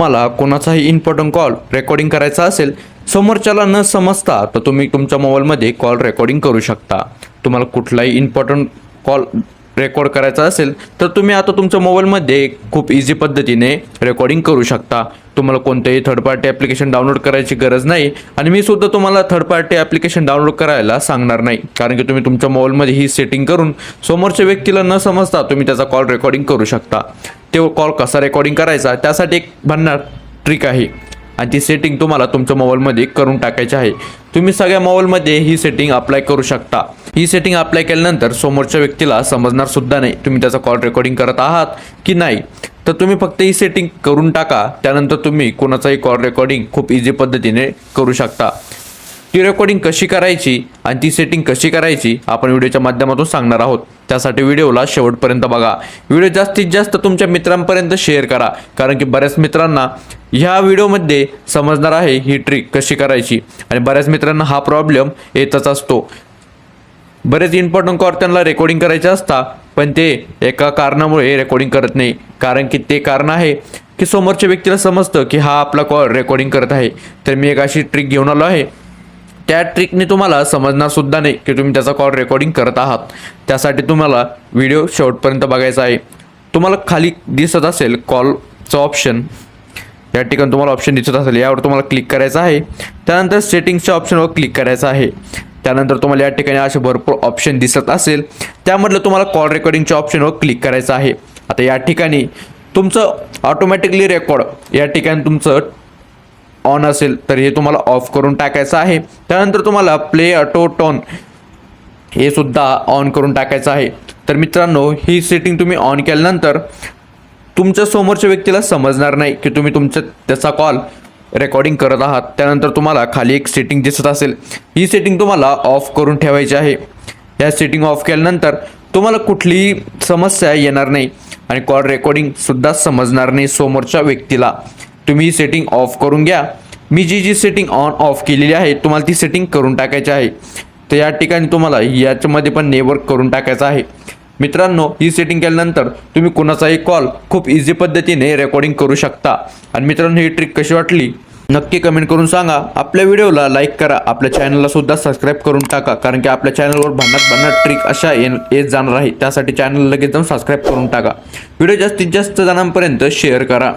तुम्हाला कोणाचाही important call recording करायचा असेल समोरच्याला न समजता तर तुम्ही तुमच्या मोबाईलमध्ये कॉल रेकॉर्डिंग करू शकता. तुम्हाला कुठलाही इम्पॉर्टंट कॉल रेकॉर्ड करायचा असेल तर तुम्ही आता तुमच्या मोबाईलमध्ये खूप इझी पद्धतीने रेकॉर्डिंग करू शकता. तुम्हाला कोणतेही थर्ड पार्टी ॲप्लिकेशन डाउनलोड करायची गरज नाही आणि मी सुद्धा तुम्हाला थर्ड पार्टी ॲप्लिकेशन डाउनलोड करायला सांगणार नाही. कारण की तुम्ही तुमच्या मोबाईलमध्ये ही सेटिंग करून समोरच्या व्यक्तीला न समजता तुम्ही त्याचा कॉल रेकॉर्डिंग करू शकता. तो कॉल कसा रेकॉर्डिंग करायचा त्यासाठी एक भन्नाट ट्रिक आहे. आणि ती सेटिंग तुम्हाला तुमच्या मोबाईलमध्ये करून टाकायची आहे. तुम्ही सगळ्या मोबाईलमध्ये ही सेटिंग अप्लाय करू शकता. ही सेटिंग अप्लाय केल्यानंतर समोरच्या व्यक्तीला समजणार सुद्धा नाही. तुम्ही त्याचा कॉल रेकॉर्डिंग करत आहात की नाही? तर तुम्ही फक्त ही सेटिंग करून टाका. त्यानंतर तुम्ही कोणाचाही कॉल रेकॉर्डिंग खूप इझी पद्धतीने करू शकता. ती रेकॉर्डिंग कशी करायची आणि ती सेटिंग कशी करायची आपण व्हिडिओच्या माध्यमातून सांगणार आहोत. त्यासाठी व्हिडिओला शेवटपर्यंत बघा. व्हिडिओ जास्तीत जास्त तुमच्या मित्रांपर्यंत शेअर करा. कारण की बऱ्याच मित्रांना ह्या व्हिडिओमध्ये समजणार आहे ही ट्रिक कशी करायची. आणि बऱ्याच मित्रांना हा प्रॉब्लेम येतच असतो. बरेच इम्पॉर्टंट कॉल त्यांना रेकॉर्डिंग करायचे असता पण ते एका कारणामुळे रेकॉर्डिंग करत नाही. कारण की ते कारण आहे की समोरच्या व्यक्तीला समजतं की हा आपला कॉल रेकॉर्डिंग करत आहे. तर मी एक अशी ट्रिक घेऊन आलो आहे. त्या ट्रिकने तुम्हाला समजणार सुद्धा नाही की तुम्ही त्याचा कॉल रेकॉर्डिंग करत आहात. त्यासाठी तुम्हाला व्हिडिओ शेवटपर्यंत बघायचा आहे. तुम्हाला खाली दिसत असेल कॉलचं ऑप्शन या ठिकाणी तुम्हाला ऑप्शन दिसत असेल. यावर तुम्हाला क्लिक करायचं आहे. त्यानंतर सेटिंगच्या ऑप्शनवर क्लिक करायचं आहे. त्यानंतर तुम्हाला या ठिकाणी असे भरपूर ऑप्शन दिसत असेल. त्यामधलं तुम्हाला कॉल रेकॉर्डिंगच्या ऑप्शनवर क्लिक करायचं आहे. आता या ठिकाणी तुमचं ऑटोमॅटिकली रेकॉर्ड या ठिकाणी तुमचं ऑन असेल तर हे तुम्हाला ऑफ करून टाकायचं आहे. त्यानंतर तुम्हाला प्ले ऑटो टोन हे सुद्धा ऑन करून टाकायचं आहे. तर मित्रांनो ही सेटिंग तुम्ही ऑन केल्यानंतर तुमच्या समोरच्या व्यक्तीला समजणार नाही की तुम्ही तुमच्या त्याचा कॉल रेकॉर्डिंग करत आहात. त्यानंतर तुम्हाला खाली एक सेटिंग दिसत असेल. ही सेटिंग तुम्हाला ऑफ करून ठेवायची आहे. या सेटिंग ऑफ केल्यानंतर तुम्हाला कुठलीही समस्या येणार नाही आणि कॉल रेकॉर्डिंगसुद्धा समजणार नाही समोरच्या व्यक्तीला. तुम्ही ही सेटिंग ऑफ करून घ्या. मी जी जी सेटिंग ऑन ऑफ केलेली आहे तुम्हाला ती सेटिंग करून टाकायची आहे. तर या ठिकाणी तुम्हाला याच्यामध्ये पण नेटवर्क करून टाकायचं आहे. मित्रांनो ही सेटिंग केल्यानंतर तुम्ही कोणाचाही कॉल खूप इझी पद्धतीने रेकॉर्डिंग करू शकता. आणि मित्रांनो ही ट्रिक कशी वाटली? नक्की कमेंट करून सांगा. आपल्या व्हिडिओला लाईक करा. आपल्या चॅनलला सुद्धा सबस्क्राईब करून टाका. कारण की आपल्या चॅनलवर भन्नाट भन्नाट ट्रिक अशा येत जाणार आहे. त्यासाठी चॅनल लगेच जाऊन सबस्क्राईब करून टाका. व्हिडिओ जास्तीत जास्त जणांपर्यंत शेअर करा.